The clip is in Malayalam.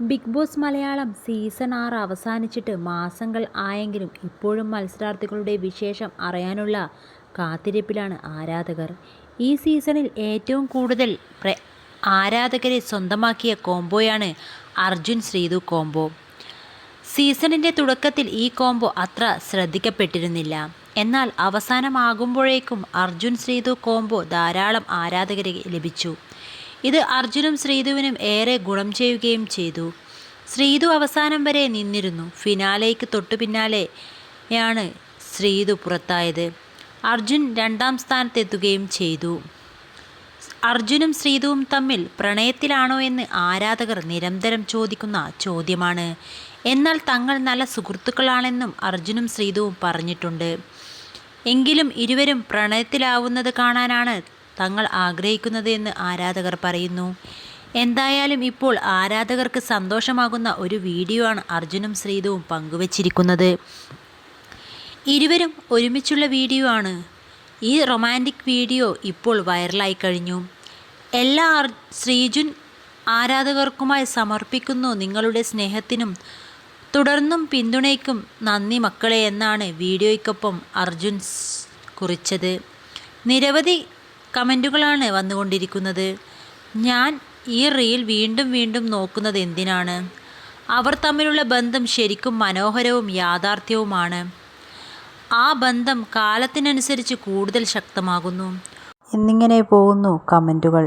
ബിഗ് ബോസ് മലയാളം സീസൺ ആറ് അവസാനിച്ചിട്ട് മാസങ്ങൾ ആയെങ്കിലും ഇപ്പോഴും മത്സരാർത്ഥികളുടെ വിശേഷം അറിയാനുള്ള കാത്തിരിപ്പിലാണ് ആരാധകർ. ഈ സീസണിൽ ഏറ്റവും കൂടുതൽ ആരാധകരെ സ്വന്തമാക്കിയ കോംബോയാണ് അർജുൻ ശ്രീതു കോംബോ. സീസണിന്റെ തുടക്കത്തിൽ ഈ കോംബോ അത്ര ശ്രദ്ധിക്കപ്പെട്ടിരുന്നില്ല. എന്നാൽ അവസാനമാകുമ്പോഴേക്കും അർജുൻ ശ്രീതു കോംബോ ധാരാളം ആരാധകരെ ലഭിച്ചു. ഇത് അർജുനും ശ്രീതുവിനും ഏറെ ഗുണം ചെയ്യുകയും ചെയ്തു. ശ്രീതു അവസാനം വരെ നിന്നിരുന്നു. ഫിനാലേക്ക് തൊട്ടു പിന്നാലെയാണ് ശ്രീതു പുറത്തായത്. അർജുൻ രണ്ടാം സ്ഥാനത്തെത്തുകയും ചെയ്തു. അർജുനും ശ്രീതുവും തമ്മിൽ പ്രണയത്തിലാണോ എന്ന് ആരാധകർ നിരന്തരം ചോദിക്കുന്ന ചോദ്യമാണ്. എന്നാൽ തങ്ങൾ നല്ല സുഹൃത്തുക്കളാണെന്നും അർജുനും ശ്രീതുവും പറഞ്ഞിട്ടുണ്ട്. എങ്കിലും ഇരുവരും പ്രണയത്തിലാവുന്നത് കാണാനാണ് തങ്ങൾ ആഗ്രഹിക്കുന്നത് എന്ന് ആരാധകർ പറയുന്നു. എന്തായാലും ഇപ്പോൾ ആരാധകർക്ക് സന്തോഷമാകുന്ന ഒരു വീഡിയോ ആണ് അർജുനും ശ്രീതുവും പങ്കുവച്ചിരിക്കുന്നത്. ഇരുവരും ഒരുമിച്ചുള്ള വീഡിയോ ആണ്. ഈ റൊമാന്റിക് വീഡിയോ ഇപ്പോൾ വൈറലായി കഴിഞ്ഞു. എല്ലാ ശ്രീജുൻ ആരാധകർക്കുമായി സമർപ്പിക്കുന്നു നിങ്ങളുടെ സ്നേഹത്തിനും തുടർന്നും പിന്തുണയ്ക്കും നന്ദി മക്കളെ എന്നാണ് വീഡിയോയ്ക്കൊപ്പം അർജുൻ കുറിച്ചത്. നിരവധി കമന്റുകളാണ് വന്നുകൊണ്ടിരിക്കുന്നത്. ഞാൻ ഈ റീൽ വീണ്ടും വീണ്ടും നോക്കുന്നത് എന്തിനാണ്? അവർ തമ്മിലുള്ള ബന്ധം ശരിക്കും മനോഹരവും യാഥാർത്ഥ്യവുമാണ്. ആ ബന്ധം കാലത്തിനനുസരിച്ച് കൂടുതൽ ശക്തമാകുന്നു. എന്നിങ്ങനെ പോകുന്നു കമന്റുകൾ